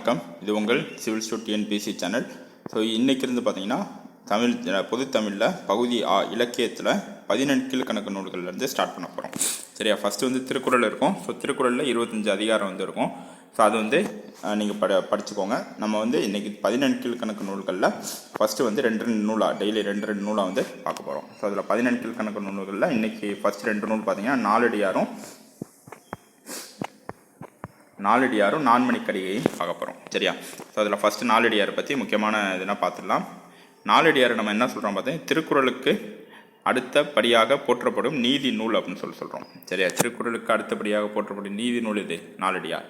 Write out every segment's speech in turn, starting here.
வணக்கம். இது உங்கள் civil stud TNPSC channel. So இன்றைக்கி இருந்து பார்த்தீங்கன்னா தமிழ் பொதுத்தமிழில் தமிழில் பகுதி ஆ இலக்கியத்தில் பதினெண்டு கீழ்கணக்கு நூல்கள்லேருந்து ஸ்டார்ட் பண்ண போகிறோம் சரியா? ஃபஸ்ட்டு வந்து திருக்குறள் இருக்கும். ஸோ திருக்குறளில் இருபத்தஞ்சு அதிகாரம் வந்து இருக்கும். ஸோ அது வந்து நீங்கள் பட படிச்சுக்கோங்க. நம்ம வந்து இன்றைக்கி பதினெண்டு கீழ்கணக்கு நூல்களில் ஃபஸ்ட்டு வந்து ரெண்டு ரெண்டு நூலாக டெய்லி ரெண்டு ரெண்டு நூலாக வந்து பார்க்க போகிறோம் ஸோ அதில் பதினெண்டு கீழ்கணக்கு நூல்களில் இன்றைக்கி ஃபஸ்ட் ரெண்டு நூல் பார்த்தீங்கன்னா நாலடியாரும் நாலடியாரும் நான்மணிக்கடிகையும் பார்க்க போகிறோம் சரியா? ஸோ அதில் ஃபஸ்ட்டு நாலடியாரை பற்றி முக்கியமான இதுனா பார்த்துடலாம் நாலடியாரை நம்ம என்ன சொல்கிறோம் பார்த்தீங்கன்னா திருக்குறளுக்கு அடுத்தபடியாக போற்றப்படும் நீதி நூல் அப்படின்னு சொல்லி சொல்கிறோம் சரியா? திருக்குறளுக்கு அடுத்தபடியாக போற்றப்படும் நீதி நூல் இது நாலடியார்.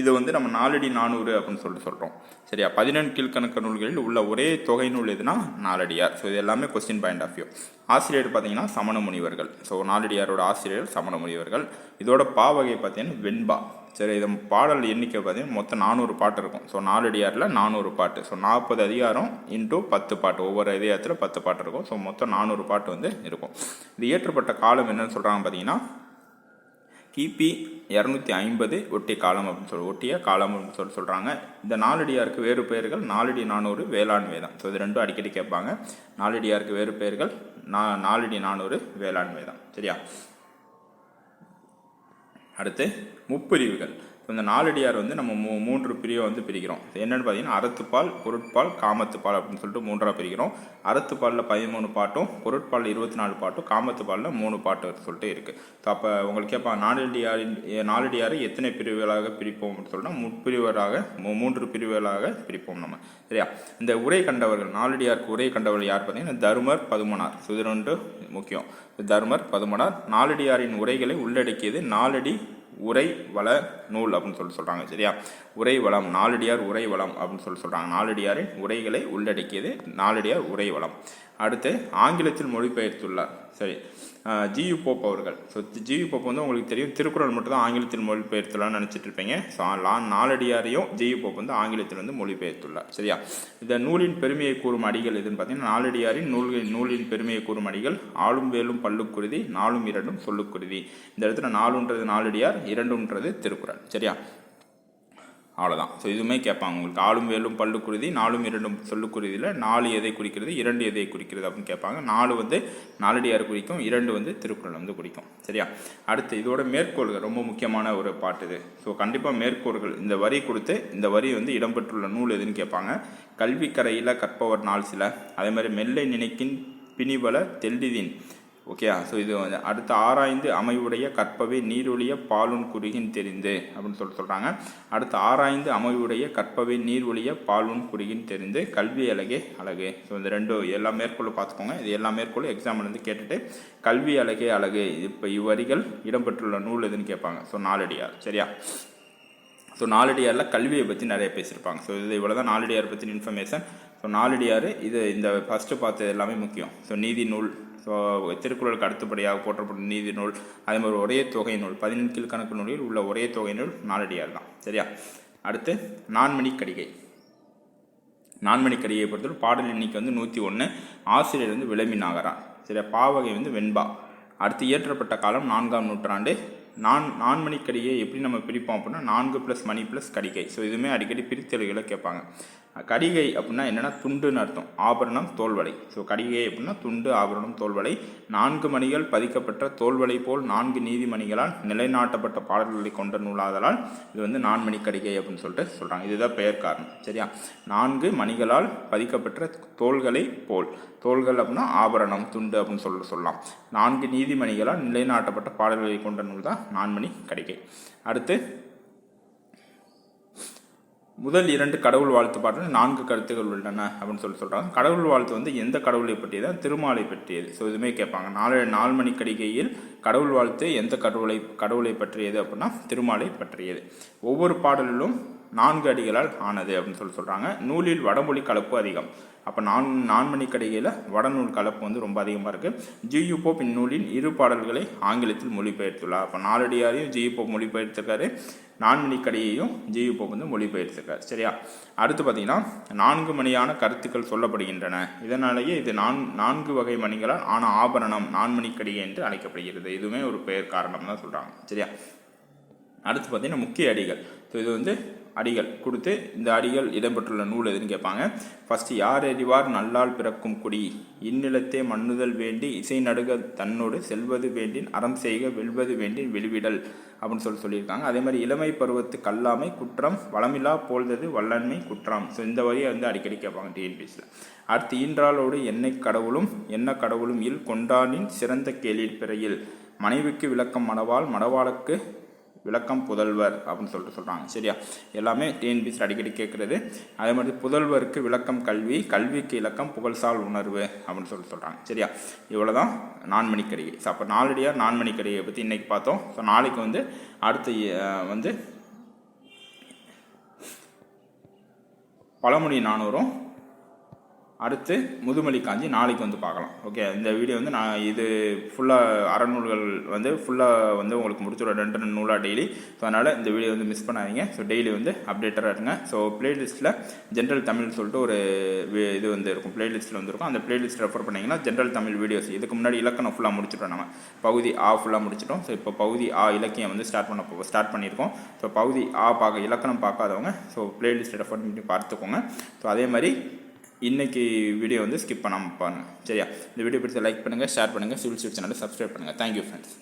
இது வந்து நம்ம நாலடி நானூறு அப்படின்னு சொல்லிட்டு சொல்கிறோம் சரியா? பதினெண்டு கீழ்கணக்க நூல்களில் உள்ள ஒரே தொகை நூல் எதுனா நாலடியார். ஸோ இது எல்லாமே கொஸ்டின் பாயிண்ட் ஆஃப் வியூ ஆசிரியர் பார்த்தீங்கன்னா சமண முனிவர்கள். ஸோ நாலடியாரோட ஆசிரியர் சமண முனிவர்கள். இதோட பாவகை பார்த்தீங்கன்னா வெண்பா. சரி இது பாடல் எண்ணிக்கை பார்த்தீங்கன்னா மொத்தம் நானூறு பாட்டு இருக்கும். ஸோ நாலடியாரில் நானூறு பாட்டு. ஸோ நாற்பது அதிகாரம் இன்ட்டு பத்து பாட்டு. ஒவ்வொரு அதிகாரத்தில் பத்து பாட்டு இருக்கும். ஸோ மொத்தம் நானூறு பாட்டு வந்து இருக்கும். இது ஏற்றப்பட்ட காலம் என்னன்னு சொல்கிறாங்க பார்த்தீங்கன்னா கிபி இரநூத்தி ஐம்பது ஒட்டிய காலம் அப்படின்னு சொல்லி ஒட்டிய காலம் அப்படின்னு சொல்லி சொல்கிறாங்க இந்த நாலடியாருக்கு வேறு பெயர்கள் நாலடி நானூறு வேளாண் வேதம் ஸோ இது ரெண்டும் அடிக்கடி கேட்பாங்க. நாலடியாருக்கு வேறு பெயர்கள் நா நாலடி நானூறு வேளாண் வேதம் சரியா? அடுத்து முப்பிரிவுகள் இப்போ இந்த நாலடியார் வந்து நம்ம மூ மூன்று பிரிவை வந்து பிரிக்கிறோம். என்னென்னு பார்த்தீங்கன்னா அறத்துப்பால் பொருட்பால் காமத்துப்பால் அப்படின்னு சொல்லிட்டு மூன்றாக பிரிக்கிறோம். அறத்துப்பாலில் பதிமூணு பாட்டும் பொருட்பால் இருபத்தி நாலு பாட்டும் காமத்துப்பாலில் மூணு பாட்டு சொல்லிட்டு இருக்குது ஸோ அப்போ உங்களுக்கு கேட்பா நாலடியாரின் எ- நாலடியாரை எத்தனை பிரிவுகளாக பிரிப்போம் அப்படின்னு சொல்லிட்டு முப்பிரிவராக மூ- மூன்று பிரிவுகளாக பிரிப்போம் நம்ம. சரியா? இந்த உரை கண்டவர்கள் நாலடியாருக்கு உரை கண்டவர்கள் யார் பார்த்தீங்கன்னா தருமர் பதுமனார். ஸோ இது ரெண்டு முக்கியம். தருமர் பதுமனார் நாலடியாரின் உரைகளை உள்ளடக்கியது நாலடி உரை வள நூல் அப்படின்னு சொல்லி சொல்கிறாங்க சரியா? உரை வளம் நாலடியார் உரை வளம் அப்படின்னு சொல்லி சொல்கிறாங்க நாலடியாரின் உரைகளை உள்ளடக்கியது நாலடியார் உரை வளம். அடுத்து ஆங்கிலத்தில் மொழிபெயர்த்துள்ளார். சரி. ஜியு போப் அவர்கள். ஸோ ஜியு போப் வந்து உங்களுக்கு தெரியும். திருக்குறள் மட்டும் தான் ஆங்கிலத்தில் மொழிபெயர்த்துள்ளார்னு நினச்சிட்டு இருப்பீங்க ஸோ லா- நாலடியாரையும் ஜியு போப் வந்து ஆங்கிலத்தில் வந்து மொழிபெயர்த்துள்ளார். சரியா? இந்த நூலின் பெருமையை கூறும் அடிகள் எதுன்னு பார்த்தீங்கன்னா நாலடியாரின் நூல்கள் நூலின் பெருமையை கூறும் அடிகள் ஆளும் வேலும் பல்லுக்குருதி நாலும் இரண்டும் சொல்லுக்குருதி. இந்த இடத்துல நாலுன்றது நாலடியார் இரண்டுன்றது திருக்குறள். சரியா? அவ்வளோதான் ஸோ இதுவுமே கேட்பாங்க. உங்களுக்கு ஆளும் வேலும் பல்லுக்குருதி நாலும் இரண்டும் சொல்லுக்குருதியில் நாலு எதை குறிக்கிறது இரண்டு எதை குறிக்கிறது அப்படின்னு கேட்பாங்க. நாலு வந்து நாலடியார் குறிக்கும் இரண்டு வந்து திருக்குறள் வந்து குறிக்கும். சரியா? அடுத்து இதோட மேற்கோள்கள் ரொம்ப முக்கியமான ஒரு பாட்டு இது. ஸோ கண்டிப்பாக மேற்கோள்கள் இந்த வரி கொடுத்து இந்த வரி வந்து இடம்பெற்றுள்ள நூல் எதுன்னு கேட்பாங்க. கல்வி கரையில் கற்பவர் நாள் சில. அதே மாதிரி மெல்லை நினைக்கின் பிணிவல தெல்லிதின். ஓகேயா ஸோ இது வந்து அடுத்து ஆராய்ந்து அமைவுடைய கற்பவை நீரொழிய பாலுன் குறுகின் தெரிந்து அப்படின்னு சொல்லி சொல்கிறாங்க அடுத்து ஆராய்ந்து அமைவுடைய கற்பவை நீர்வொழிய பாலுன் குறுகின் தெரிந்து கல்வி அழகே அழகு. ஸோ இந்த ரெண்டு எல்லா மேற்கொள்ளும் பார்த்துக்கோங்க. இது எல்லா மேற்கொள்ளும் எக்ஸாம்லேருந்து கேட்டுட்டு கல்வி அழகே அழகு. இப்போ இவ்வரிகள் இடம்பெற்றுள்ள நூல் எதுன்னு கேட்பாங்க. ஸோ நாலடியார் சரியா? ஸோ நாலடியாரில் கல்வியை பற்றி நிறைய பேசியிருப்பாங்க. ஸோ இது இவ்வளோ தான் நாலடியார் பற்றின இன்ஃபர்மேஷன் ஸோ நாலடியார் இது இந்த ஃபஸ்ட்டு பார்த்தது எல்லாமே முக்கியம். ஸோ நீதி நூல் திருக்குறளுக்கு அடுத்தபடியாக போற்றப்படும் நீதி நூல் அதே மாதிரி ஒரே தொகை நூல் பதினெண்டு கீழ்கணக்கு நூலில் உள்ள ஒரே தொகை நூல் நாலடியார் தான். சரியா? அடுத்து நான்மணி கடிகை நான்மணி கடிகையை பொறுத்தவரை பாடல் எண்ணிக்கை வந்து நூற்றி ஒன்று ஆசிரியர் வந்து விளம்பி நாகரான் சரியா? பாவகை வந்து வெண்பா. அடுத்து இயற்றப்பட்ட காலம் நான்காம் நூற்றாண்டு. நான் நான்மணி கடிகையை எப்படி நம்ம பிரிப்போம் அப்படின்னா நான்கு ப்ளஸ் மணி ப்ளஸ் கடிகை. ஸோ இதுவுமே அடிக்கடி பிரித்தெழுகளை கேட்பாங்க. கடிகை அப்படின்னா என்னென்னா துண்டுன்னு அர்த்தம். ஆபரணம் தோல்வலை ஸோ கடிகை அப்படின்னா துண்டு ஆபரணம் தோல்வலை நான்கு மணிகள் பதிக்கப்பட்ட தோல்வலை போல் நான்கு நீதிமணிகளால் நிலைநாட்டப்பட்ட பாடல்களை கொண்ட நூலாதலால் இது வந்து நான்மணி கடிகை அப்படின்னு சொல்லிட்டு சொல்கிறாங்க இதுதான் பெயர் காரணம். சரியா? நான்கு மணிகளால் பதிக்கப்பட்ட தோள்களை போல். தோள்கள் அப்படின்னா ஆபரணம் துண்டு அப்படின்னு சொல்ல சொல்லலாம். நான்கு நீதிமணிகளால் நிலைநாட்டப்பட்ட பாடல்களை கொண்ட நூல் தான் நான்மணி கடிகை. அடுத்து முதல் இரண்டு கடவுள் வாழ்த்து பாட்டில் நான்கு கருத்துகள் உள்ளன அப்படின்னு சொல்லி சொல்கிறாங்க கடவுள் வாழ்த்து வந்து எந்த கடவுளை பற்றியது? திருமாலை பற்றியது. ஸோ இதுவுமே கேட்பாங்க. நாலு நாலு மணி கடிகையில் கடவுள் வாழ்த்து எந்த கடவுளை கடவுளை பற்றியது அப்படின்னா திருமாலை பற்றியது. ஒவ்வொரு பாடலிலும் நான்கு அடிகளால் ஆனது அப்படின்னு சொல்லி சொல்கிறாங்க நூலில் வடமொழி கலப்பு அதிகம். அப்போ நான் நான்மணிக்கடிகையில் வடநூல் கலப்பு வந்து ரொம்ப அதிகமாக இருக்குது ஜியு போப் இந்நூலின் இரு பாடல்களை ஆங்கிலத்தில் மொழிபெயர்த்துள்ளார். அப்போ நாலடியாரையும் ஜியு போப் மொழிபெயர்த்திருக்காரு. நான்மணி ஜியு போப் வந்து மொழிபெயர்த்திருக்காரு. சரியா? அடுத்து பார்த்தீங்கன்னா நான்கு மணியான கருத்துக்கள் சொல்லப்படுகின்றன. இதனாலேயே இது நான் நான்கு வகை மணிகளால் ஆன ஆபரணம் நான்மணி கடிகை என்று அழைக்கப்படுகிறது. இதுவுமே ஒரு பெயர் காரணம் தான் சொல்கிறாங்க சரியா? அடுத்து பார்த்தீங்கன்னா முக்கிய அடிகள். ஸோ இது வந்து அடிகள். கொடுத்து இந்த அடிகள் இடம்பெற்றுள்ள நூல் எதுன்னு கேட்பாங்க. ஃபர்ஸ்ட் யார் அறிவார் நல்லால் பிறக்கும் குடி? இந்நிலத்தே மண்ணுதல் வேண்டி இசை நடுக தன்னோடு செல்வது வேண்டின் அறம் செய்க வெல்வது வேண்டின் வெளிவிடல் அப்படின்னு சொல்லி சொல்லியிருக்காங்க. அதே மாதிரி இளமை பருவத்து கல்லாமை குற்றம் வளமில்லா போல்தது வல்லன்மை குற்றம். ஸோ இந்த வரியை வந்து அடிக்கடி கேட்பாங்க டிஎன்பிஎஸில் அடுத்து ஈன்றாலோடு என்னை கடவுளும் என்ன கடவுளும் இல் கொண்டானின் சிறந்த கேளிர் பிறையில். மனைவிக்கு விளக்கம் மடவால் மடவாளுக்கு விளக்கம் புதல்வர் அப்படின்னு சொல்லிட்டு சொல்கிறாங்க சரியா? எல்லாமே டிஎன்பிசி அடிக்கடி கேட்குறது அதே மாதிரி புதல்வருக்கு விளக்கம் கல்வி கல்விக்கு இலக்கம் புகழ்சால் உணர்வு அப்படின்னு சொல்லிட்டு சொல்கிறாங்க சரியா? இவ்வளோ தான் நான்மணிக்கடிகை. ஸோ அப்போ நாலடியார் நான்மணிக்கடிகை பற்றி இன்றைக்கி பார்த்தோம். ஸோ நாளைக்கு வந்து அடுத்த வந்து பழமொழி நானூறும் அடுத்து முதுமலி காஞ்சி நாளைக்கு வந்து பார்க்கலாம். ஓகே இந்த வீடியோ வந்து நான் இது ஃபுல்லாக அறநூல்கள் வந்து ஃபுல்லாக வந்து உங்களுக்கு முடிச்சுட ரெண்டு ரெண்டு நூலாக டெய்லி ஸோ அதனால் இந்த வீடியோ வந்து மிஸ் பண்ணாதீங்க. ஸோ டெய்லி வந்து அப்டேட்டராக இருங்க. ஸோ பிளேலிஸ்ட்டில் ஜென்ரல் தமிழ் சொல்லிட்டு ஒரு இது வந்து இருக்கும். பிளேலிஸ்ட்டில் வந்துருக்கும். அந்த பிளேலிஸ்ட் ரெஃபர் பண்ணிங்கன்னா ஜென்ரல் தமிழ் வீடியோஸ் இதுக்கு முன்னாடி இலக்கணம் ஃபுல்லாக முடிச்சிட்டோம் நம்ம. பகுதி ஆ ஃபுல்லாக முடிச்சிட்டோம். ஸோ இப்போ பகுதி ஆ இலக்கியம் வந்து ஸ்டார்ட் பண்ண போ ஸ்டார்ட் பண்ணியிருக்கோம். ஸோ பகுதி ஆ பார்க்க இலக்கணம் பார்க்காதவங்க ஸோ பிளேலிஸ்ட் ரெஃபர் பண்ணி பார்த்துக்கோங்க. ஸோ அதே மாதிரி இன்னைக்கு வீடியோ வந்து ஸ்கிப் பண்ணாமல் பாருங்கள் சரியா? இந்த வீடியோ பிடிச்ச லைக் பண்ணுங்கள் ஷேர் பண்ணுங்கள் சிவில் ஸ்வீட் சேனலை சப்ஸ்கிரைப் பண்ணுங்கள் தேங்க்யூ ஃப்ரெண்ட்ஸ்